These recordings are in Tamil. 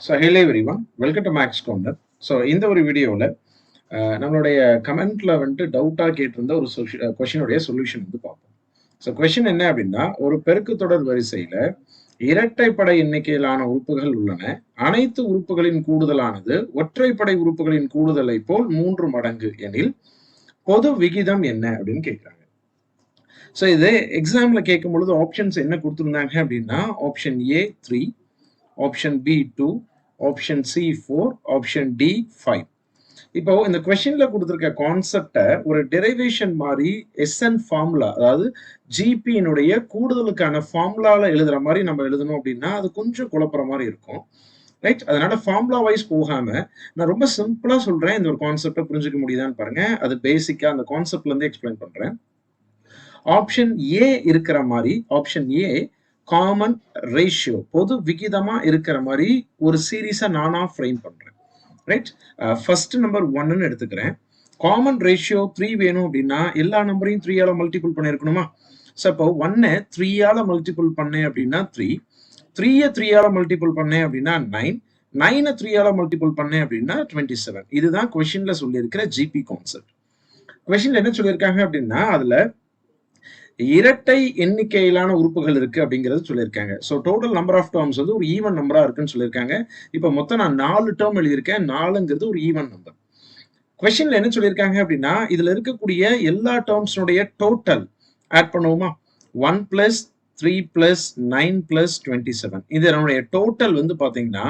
So hello everyone welcome to Max Counter so இந்த ஒரு வீடியோவில் நம்மளுடைய கமெண்ட்ல வந்துட்டு டவுட்டாக கேட்டிருந்த ஒரு கொஷினுடைய சொல்யூஷன் வந்து பார்ப்போம். ஸோ கொஷின் என்ன அப்படின்னா ஒரு பெருக்கு தொடர் வரிசையில் இரட்டைப்படை எண்ணிக்கையிலான உறுப்புகள் உள்ளன. அனைத்து உறுப்புகளின் கூடுதலானது ஒற்றைப்படை உறுப்புகளின் கூடுதலை போல் மூன்று மடங்கு எனில் பொது விகிதம் என்ன அப்படின்னு கேட்குறாங்க. ஸோ இது எக்ஸாம்ல கேட்கும் பொழுது ஆப்ஷன்ஸ் என்ன கொடுத்துருந்தாங்க அப்படின்னா option A three option B two option C four option D five இப்போ இந்த கொஸ்டின்ல கொடுத்துருக்க கான்செப்டை ஒரு டெரிவேஷன் மாதிரி எஸ்என் ஃபார்முலா அதாவது ஜிபியினுடைய கூடுதலுக்கான ஃபார்முலாவில் எழுதுற மாதிரி நம்ம எழுதணும் அப்படின்னா அது கொஞ்சம் குழப்புற மாதிரி இருக்கும். ரைட் அதனால ஃபார்முலா வைஸ் போகாம நான் ரொம்ப சிம்பிளா சொல்றேன். இந்த ஒரு கான்செப்டை புரிஞ்சுக்க முடியுதான்னு பாருங்க. அது பேசிக்கா அந்த கான்செப்ட்ல இருந்து எக்ஸ்பிளைன் பண்றேன். ஆப்ஷன் ஏ இருக்கிற மாதிரி ஆப்ஷன் ஏ காமன் ரேஷியோ பொது விகிதமா இருக்கிற மாதிரி ஒரு சீரீஸை நானா ஃப்ரேம் பண்றேன். ரைட் ஃபர்ஸ்ட் நம்பர் ஒன்னு எடுத்துக்கிறேன். காமன் ரேஷியோ த்ரீ வேணும் அப்படின்னா எல்லா நம்பரையும் த்ரீயால மல்டிபிள் பண்ணிருக்கணுமா ஸோ இப்போ ஒன்னு த்ரீயால மல்டிபிள் பண்ணேன் அப்படின்னா த்ரீ த்ரீயை த்ரீயால மல்டிபிள் பண்ணேன் அப்படின்னா நைன் நைனை த்ரீயால மல்டிபிள் பண்ணேன் அப்படின்னா டுவெண்ட்டி செவன் இதுதான் கொஷின்ல சொல்லியிருக்கிற ஜிபி கான்செப்ட் கொஷின்ல என்ன சொல்லியிருக்காங்க அப்படின்னா அதுல இரட்டை எண்ணிக்கையிலான உறுப்புகள் இருக்கு அப்படிங்கிறது சொல்லியிருக்காங்க. So total number of terms வந்து ஒரு ஈவன் நம்பரா இருக்குன்னு சொல்லியிருக்காங்க. இப்போ மொத்தம் நான் நாலு டேர்ம் எழுதியிருக்கேன். நாலுங்கிறது ஒரு ஈவன் நம்பர் கொஸ்டின்ல என்ன சொல்லியிருக்காங்க அப்படின்னா இதுல இருக்கக்கூடிய எல்லா டேர்ம்ஸ்னுடைய டோட்டல் ஆட் பண்ணுவோமா? One plus three plus nine plus twenty seven இது நம்மளுடைய டோட்டல் வந்து பாத்தீங்கன்னா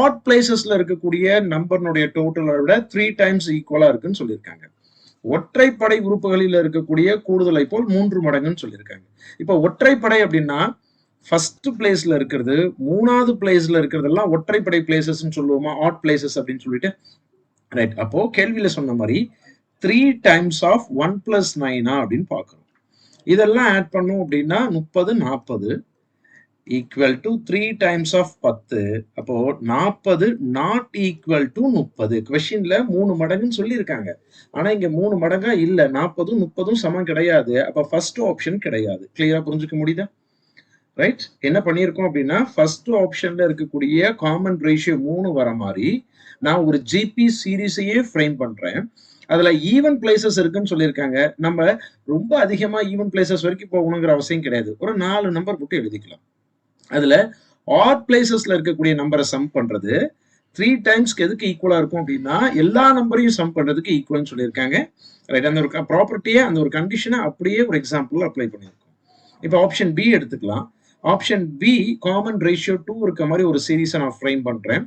ஆட் பிளேசஸ்ல இருக்கக்கூடிய நம்பர்னுடைய டோட்டலை விட த்ரீ டைம்ஸ் ஈக்குவலா இருக்குன்னு சொல்லியிருக்காங்க. ஒற்றைப்படை உறுப்புகளில் இருக்கக்கூடிய கூடுதலை போல் மூன்று மடங்குன்னு சொல்லியிருக்காங்க. இப்போ ஒற்றைப்படை அப்படின்னா ஃபர்ஸ்ட் பிளேஸ்ல இருக்கிறது மூணாவது பிளேஸ்ல இருக்கிறதெல்லாம் ஒற்றைப்படை பிளேசஸ்ன்னு சொல்லுவோமா? ஆட் பிளேசஸ் அப்படின்னு சொல்லிட்டு. ரைட் அப்போ கேள்வியில சொன்ன மாதிரி three times of one plus நைனா அப்படின்னு பார்க்குறோம். இதெல்லாம் ஆட் பண்ணோம் அப்படின்னா முப்பது நாற்பது equal to three times of பத்து. அப்போ நாற்பது நாட் ஈக்குவல் டு முப்பது. கொஷின்ல மூணு மடங்குன்னு சொல்லியிருக்காங்க. ஆனா இங்க மூணு மடங்கா இல்ல. நாற்பதும் முப்பதும் சமம் கிடையாது. அப்ப ஃபர்ஸ்ட் ஆப்ஷன் கிடையாது. கிளியரா புரிஞ்சுக்க முடியுதா? ரைட் என்ன பண்ணியிருக்கோம் அப்படின்னா ஃபர்ஸ்ட் ஆப்ஷன்ல இருக்கக்கூடிய காமன் ரேஷியோ மூணு வர மாதிரி நான் ஒரு ஜிபி சீரீஸையே ஃப்ரேம் பண்றேன். அதுல ஈவன் பிளேசஸ் இருக்குன்னு சொல்லியிருக்காங்க. நம்ம ரொம்ப அதிகமா ஈவன் பிளேசஸ் வரைக்கும் போகணுங்கிற அவசியம் கிடையாது. ஒரு நாலு நம்பர் மட்டும் எழுதிக்கலாம். அதுல ஆட் பிளேசஸ்ல இருக்கக்கூடிய நம்பரை சம் பண்றது. த்ரீ டைம்ஸ்க்கு எதுக்கு ஈக்குவலா இருக்கும் அப்படின்னா எல்லா நம்பரையும் சம் பண்றதுக்கு ஈக்குவல்னு சொல்லியிருக்காங்க. ரைட் அந்த ஒரு ப்ராப்பர்ட்டியை அந்த ஒரு கண்டிஷனை அப்படியே ஒரு எக்ஸாம்பிள் அப்ளை பண்ணியிருக்கோம். இப்போ ஆப்ஷன் பி எடுத்துக்கலாம். Option B common ratio two இருக்க மாதிரி ஒரு சீரீஸை நான் ஃப்ரேம் பண்றேன்.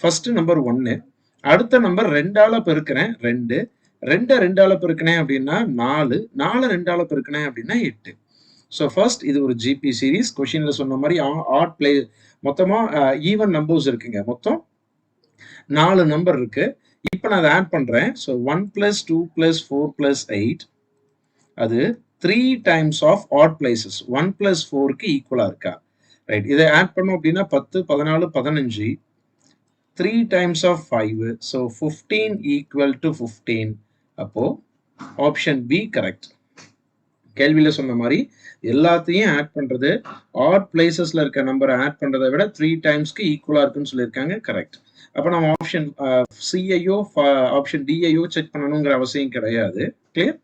ஃபர்ஸ்ட் நம்பர் ஒன்னு அடுத்த நம்பர் ரெண்டால பெருக்கிறேன் ரெண்டு. ரெண்டை ரெண்டால பெருக்கினேன் அப்படின்னா நாலு. நாலு ரெண்டால பெருக்கினேன் அப்படின்னா எட்டு. ஸோ ஃபர்ஸ்ட் இது ஒரு ஜிபி சீரீஸ் கொஷின்ல சொன்ன மாதிரி ஆட் பிளே மொத்தமாக ஈவன் நம்பர்ஸ் இருக்குங்க. மொத்தம் நாலு நம்பர் இருக்கு. இப்போ நான் அதை ஆட் பண்ணுறேன் so one plus two plus four plus eight அது three times of odd places one plus ஃபோருக்கு ஈக்குவலாக இருக்கா? ரைட் இதை ஆட் பண்ணோம் அப்படின்னா பத்து பதினாலு பதினஞ்சு. Three times of five so fifteen equal to fifteen அப்போது ஆப்ஷன் பி கரெக்ட் கேள்வியில் சொன்ன மாதிரி எல்லாத்தையும் ஆட் பண்றது ஆட் பிளேசஸில் இருக்க நம்பரை ஆட் பண்றதை விட த்ரீ டைம்ஸ்க்கு ஈக்குவலாக இருக்குன்னு சொல்லியிருக்காங்க கரெக்ட் அப்போ நம்ம ஆப்ஷன் சிஐயோ ஆப்ஷன் டிஐயோ செக் பண்ணணுங்கிற அவசியம் கிடையாது. கிளியர்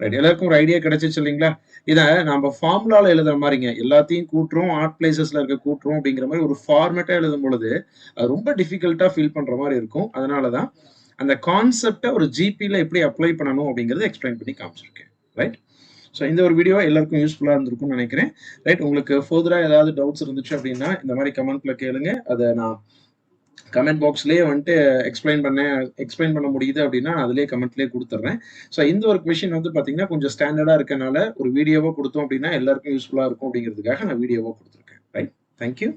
ரைட் எல்லாருக்கும் ஒரு ஐடியா கிடைச்சிச்சு இல்லைங்களா? இதை நம்ம ஃபார்முலால எழுதுற மாதிரிங்க. எல்லாத்தையும் கூட்டுறோம் ஆர்ட் பிளேசஸ்ல இருக்க கூட்டுறோம் அப்படிங்கிற மாதிரி ஒரு ஃபார்மேட்டா எழுதும் பொழுது அது ரொம்ப டிஃபிகல்ட்டா ஃபீல் பண்ற மாதிரி இருக்கும். அதனாலதான் அந்த கான்செப்டை ஒரு ஜிபியில் எப்படி அப்ளை பண்ணணும் அப்படிங்கறத எக்ஸ்பிளைன் பண்ணி காமிச்சிருக்கேன். ரைட் ஸோ இந்த ஒரு வீடியோ எல்லாருக்கும் யூஸ்ஃபுல்லாக இருந்திருக்கும்னு நினைக்கிறேன். ரைட் உங்களுக்கு ஃபர்தராக ஏதாவது டவுட்ஸ் இருந்துச்சு அப்படின்னா இந்த மாதிரி கமெண்ட்ல கேளுங்க. அதை நான் கமெண்ட் பாக்ஸ்லேயே வந்துட்டு எக்ஸ்பிளைன் பண்ண எக்ஸ்பிளைன் பண்ண முடியுது அப்படின்னா நான் கமெண்ட்லேயே கொடுத்துட்றேன் ஸோ இந்த ஒரு கொஷின் வந்து பார்த்தீங்கன்னா கொஞ்சம் ஸ்டாண்டர்டாக இருக்கனால ஒரு வீடியோவாக கொடுத்தோம் அப்படின்னா எல்லாருக்கும் யூஸ்ஃபுல்லாக இருக்கும் அப்படிங்கிறதுக்காக நான் வீடியோவாக கொடுத்துருக்கேன். Right thank you